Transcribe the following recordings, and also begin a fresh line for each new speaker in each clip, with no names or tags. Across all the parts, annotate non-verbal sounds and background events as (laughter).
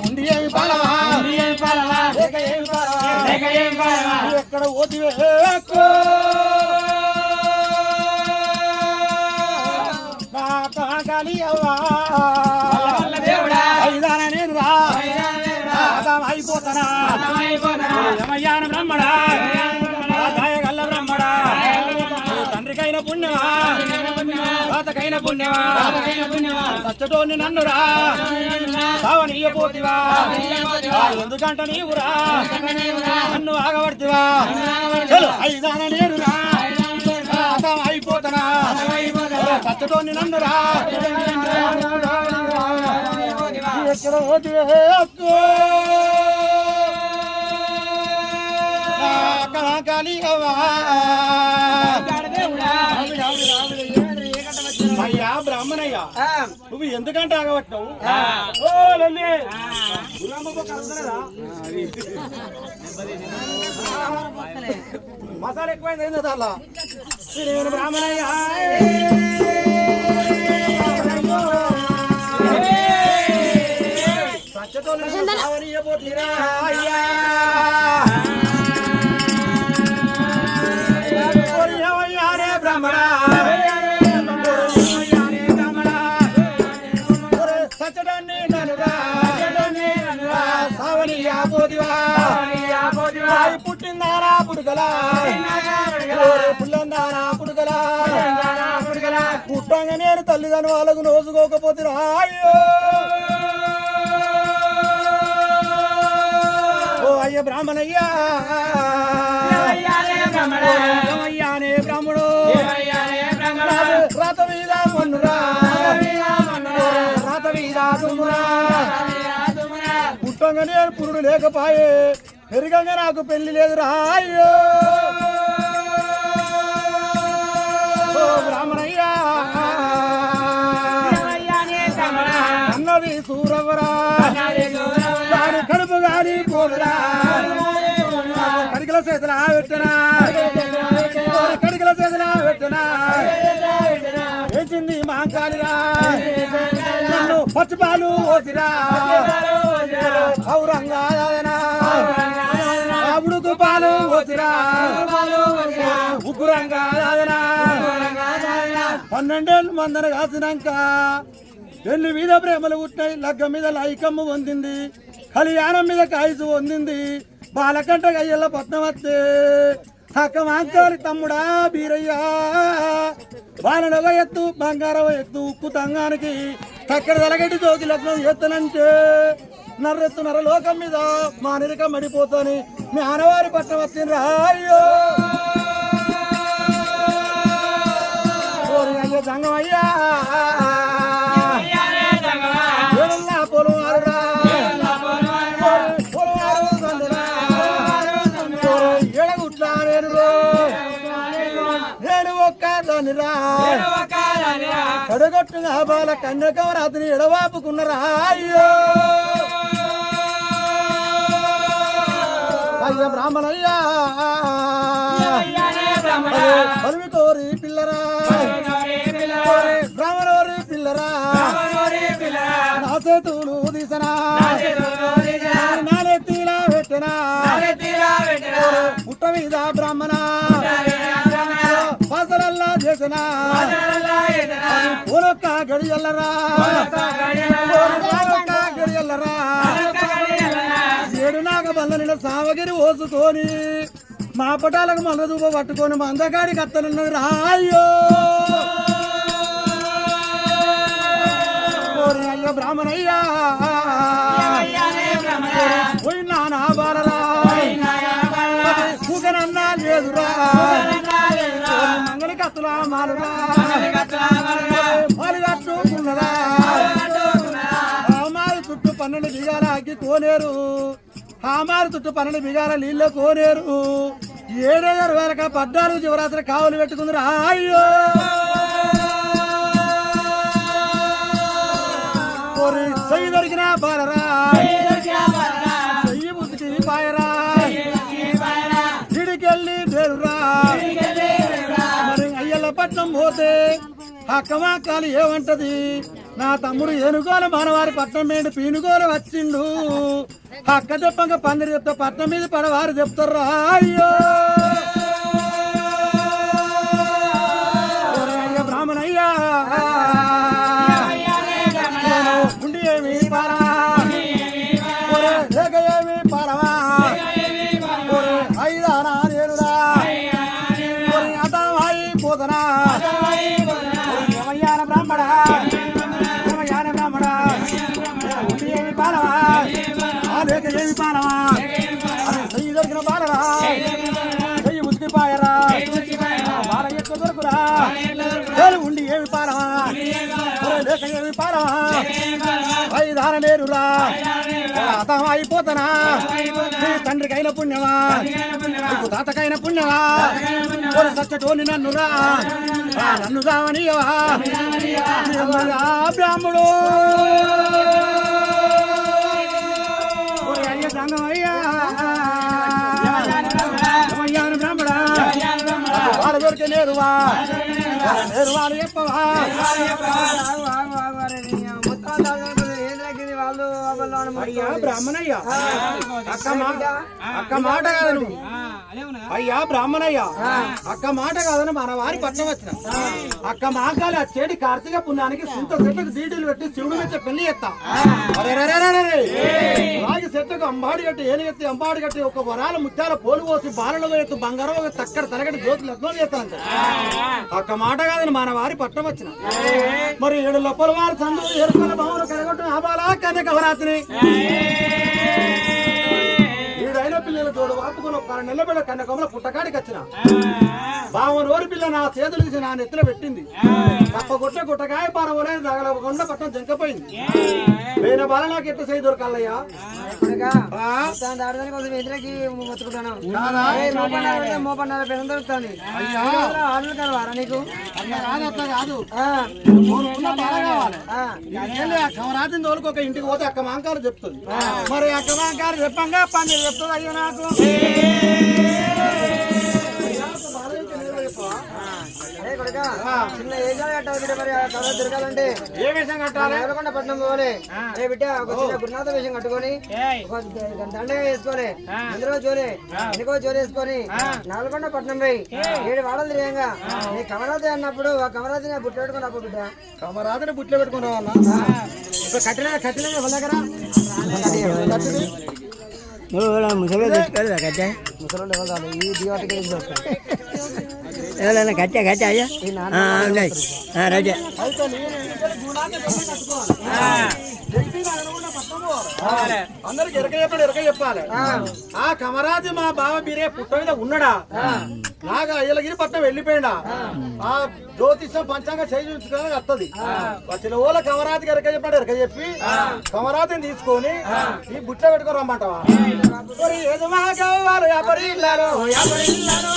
ఉంది ఏమి పాలవా లేక ఏమి ఎక్కడ ఓతివే నా కాకాలి అవ్వా నేను రా అయిపోతానా బ్రహ్మడా దాయగల్ల బ్రహ్మడా తండ్రికైన పుణ్యమా తాతకైన పుణ్యమా? సచ్చటోని నన్నురా. సావనీయ పోతివా ఎందుకంట నీవురా? నన్ను ఆగబడితివా. చలో ఐదాన ఆదాం అయిపోతానా సచ్చటోని నన్నురా. ఎక్కడ అక్కో బ్రాహ్మణయ్యా నువ్వు ఎందుకంటే ఆగబట్టావు? మసాలా ఎక్కువైంది ఏందో సత్యతోనే సావనీయబోతీరా అయ్యా. పుట్టిందారా పుడుకలా ఒరే పుల్లందారా పుడుకలా పుట్టంగా నేను తల్లిదండ్రులు వాళ్ళకు నోసుకోకపోతే రాయ్యో ఓ అయ్య బ్రాహ్మణయ్యా పురుడు లేకపాయే పెరిగంగా నాకు పెళ్ళి లేదు అయ్యో. ఓ బ్రాహ్మణయ్యా. సూరవరా దాని కడుపు గాని పోదురా. కడికల చేతుల పెట్టనా కడికల చేతుల పెట్టనా వేసింది మాంకాలిరా. నన్ను పచ్చిపాలు ఓసిరా. అప్పుడు తుపాలు పన్నెండేళ్ళు మందర కాసినాక పెళ్ళి మీద ప్రేమలు పుట్టినాయి లగ్గం మీద లైకమ్మ పొందింది కళ్యాణం మీద కాయసు పొందింది బాలకంట గయ్యల హక్క మాంకాలి తమ్ముడా బీరయ్యా. బాలనొక ఎత్తు బంగారం ఎత్తు ఉక్కు తంగానికి చక్కెర తలగట్టి జోకి లగ్నం ఎత్తనంటే నర్రెత్తు లోకం మీద మా నిరకం పడిపోతాని మీ ఆనవారి పట్నం వచ్చిన రాయ్యో రా కడగొట్టుగా బాల కన్యకవరాత్రి ఎడవాపుకున్నరా అయ్యో! అయ్య బ్రాహ్మణయ్యా. అరివి కోరి పిల్లరా. బ్రాహ్మణోరి పిల్లరా. నా చేతులు తీసనా. నానెత్తిలా పెట్టనా. పుట్ట మీద బ్రాహ్మణ. పాసలల్లా చేసిన. ఊరొక్క గడియల్లరా. గడియల్లరా. సావగిరి ఓసుకొని మా పటాలకు మన దూప పట్టుకొని మా అందగాడి కత్తనున్నది రాయ్యో బ్రాహ్మణయ్యా. పోయి నానా బాలరా. కూకనన్నా లేదురా. మంగళ కత్తులా మాలురా. మాలు కట్టుకున్నరా చుట్టూ పన్నెండు బిగాల అగ్గి కోనేరు. హామారు చుట్టూ పన్నెండు బిగాల నీళ్ళ కోనేరు ఏడేదారు వేలక పద్నాలుగు శివరాత్రి కావలు పెట్టుకుందిరా. అయ్యో! చెయ్యి దొరికిన బాలరా చెయ్యి బుద్ధికి పాయరా. ఇడికెళ్ళి బేరురా. మరి అయ్యల పట్నం పోతే అక్కమాకాలు ఏమంటది? నా తమ్ముడు ఏనుగోల మనవారి పట్నం మీద పీనుగోల వచ్చిండు. అక్క చెప్పంగా పందిరి చెప్తా పట్నం మీద పడవారు చెప్తారు అయ్యో. దొరికిన పారరా చెయ్యి ఉతికిపాయరా బాల ఎక్కువ దొరుకురా. ఉండి ఏమి పారవా ఒరే లేక ఏమి పారవా ఐదార నేరురా. అతం అయిపోతానా నీ తండ్రికైన పుణ్యమా. నీకు తాతకైన పుణ్యమా. ఒరే సచ్చటోని నన్నురా. నన్ను నిర్మలా బ్రాహ్మడు నేరువా నేరువాలు చెప్పవా అయ్యా బ్రాహ్మణయ్య. అక్క మాట అక్క మాట కాదు నువ్వు. అయ్యా బ్రాహ్మణయ్య. అక్క మాట కాదని మన వారి పట్నం వచ్చిన. అక్క మాకాలి వచ్చేటి కార్తీక పుణ్యానికి సొంత చెట్లకు దీటులు పెట్టి శివుడు మెచ్చ పెళ్ళి రే. రాగి చెట్టుకు అంబాడి కట్టి ఏని ఎత్తి అంబాడి కట్టి ఒక వరాల ముత్యాల పోలు పోసి బాలలో ఎత్తు బంగారం ఒక తక్కడ తరగటి జ్యోతి లగ్నం చేస్తానంట. అక్క మాట కాదని మన వారి పట్నం వచ్చిన. మరి ఏడు లోపల వారు చంద్రుడు ఎరుకల భవన కరగొట్టు ఆబాలా కన్యక ఈడైన పిల్లల తోడు వాపుకుని ఒక నెల బిడ్డ కన్యకమ్మల పుట్టకాడికి వచ్చిన. బావన్ ఓరి పిల్ల నా చేతులు తీసి నా నెత్తిన పెట్టింది. తప్ప గుట్ట గుట్టకాయ పారవలే తగలకుండా పట్టం జంకపోయింది. వేరే బాల నాకు ఎట్ట చేయి దొరకాలయ్యా? ఆ?
కోసం ఎదురకి మొత్తుకుంటాను.
కాదా?
మోపన్నార పెద్ద దొరుకుతుంది.
అయ్యా.
ఆర్డర్ కలవారా నీకు?
అట్లా కాదు అట్లా కాదు
ఆ,
మూడు ఉన్న బాల కావాలి.
ఆ.
ఇదేంలే, అక్క రాత్రి తోలుకు ఒక ఇంటికి పోతే అక్క మాంకారు చెప్తుంది. మరి అక్క మాంకారు చెప్పంగా పని చెప్తుంది అయ్యో నాకు.
చిన్న ఏజ్ కట్టాలి బిడ్డ మరి? ఆ కలర్ దొరకాలంటే
ఏ విషయం కట్టాలి?
నేలకొండ పట్నం పోవాలి. ఏ బిడ్డ ఒక చిన్న గురునాథ వేషం కట్టుకొని ఒక దండగా వేసుకొని అందులో జోలే వెనుకో జోలు వేసుకొని నల్గొండ పట్నం పోయి ఏడు వాడలు తిరిగాక నీ కమరాతి అన్నప్పుడు ఆ కమరాతిని బుట్ట పెట్టుకుని అప్పుడు బిడ్డ?
కమరాత్రి బుట్లో పెట్టుకుని రావాలా ఇప్పుడు కట్టిన కట్టిన దగ్గర? కట్టింది
ముసలి
ముసలి ఈ దీవాటికి (laughs)
ఎవరైనా కట్టె కట్టె అయ్యా. ఉన్నాయి. రైటే
పెట్టి పట్టం పోవాలి. అందరికి ఎరక చెప్పాడు ఎరక చెప్పాలి. ఆ. కమరాజు మా బావ మీరే పుట్ట మీద ఉన్నాడా? నాగా అయ్యలగిరి పట్నం వెళ్ళిపోయిందా ఆ. జ్యోతిషం పంచాంగ చేయి చూసుకోవడానికి వస్తుంది వచ్చిన ఓల కమరాజుకి ఎరక చెప్పాడు ఎరక చెప్పి కమరాజుని తీసుకొని ఈ బుట్ట పెట్టుకొని రమ్మంటావా? మరి ఏదో మా కావాలి ఎవరి ఇల్లారో ఎవరి ఇల్లారో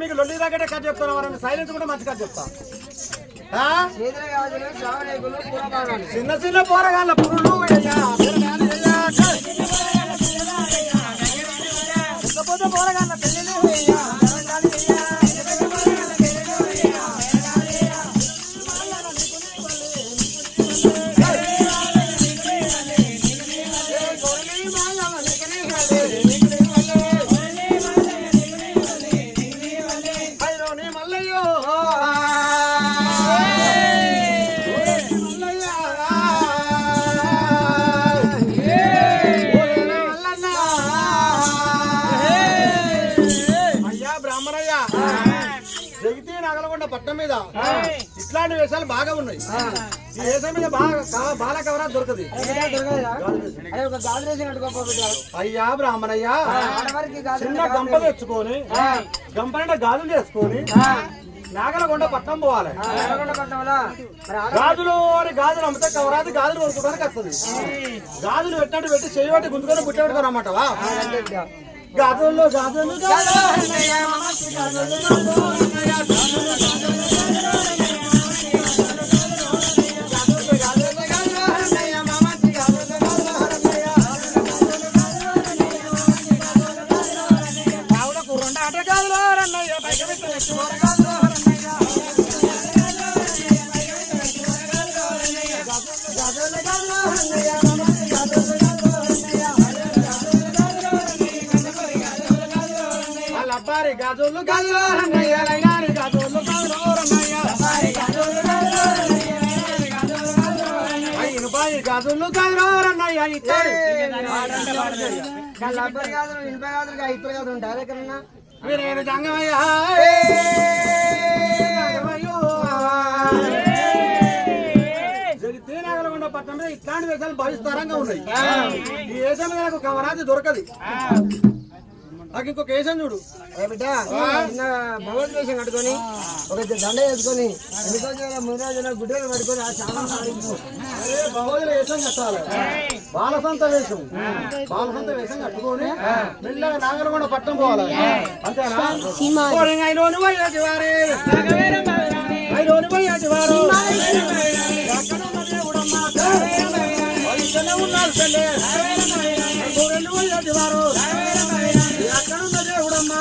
మీకు లొల్లి దగ్గర కట్ చెప్తాను సైలెన్స్ కూడా మంచి కట్ చెప్తా చిన్న చిన్న పోరగాళ్ళ పురులు మీద ఇట్లాంటి వేషాలు బాగా ఉన్నాయి ఈ వేషం మీద బాల కవరా దొరకదు అయ్యా బ్రాహ్మణయ్య చిన్న గంప తెచ్చుకొని గంప నిండా గాజులు చేసుకొని నాగలగొండ పట్నం పోవాలి గాజులు అని గాజులు అమ్మితే కవరాది గాజులు కొనుక్కోవడానికి వస్తుంది గాజులు పెట్టినట్టు పెట్టి పెట్టి పుట్టి పెట్టుకొని అన్నమాటవా
అంతే బిడ్డ.
గాజుల్లో గాజులు గాజులు గాజులు రన్నయ్య లైనారి గాజులు గాజులు రన్నయ్య ఇనుపాయి గాజులు
ఇనుప గాజులు ఇప్పటి గాజులు ఉంటారు ఎక్కడన్నా
వీరేను జంగమయ్య పట్టణంలో ఇట్లాంటి వేషాలు భవిస్తరంగా ఉన్నాయి. ఈ వేషం నాకు కవరాది దొరకది. నాకు ఇంకొక వేషం చూడు.
బిడ్డ చిన్న భగవద్ వేషం కట్టుకొని ఒక దండ వేసుకొని ఎన్ని రోజుల ముందు రోజుల గుడ్డలు పట్టుకొని ఆ చాలా
బహుళ వేషం కట్టాలి. బాలసంత వేషం. బాలసంత వేషం కట్టుకొని మెల్లగా నాగలగొండ పట్టం పోవాలి. అంతేనా? వారు ఎక్కడున్న దేవుడమ్మ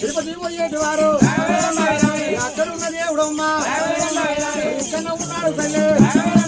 తిరుపతి పోయేటి వారు ఎక్కడున్న దేవుడమ్మ ఇక్కడ ఉన్నాడు తల్లి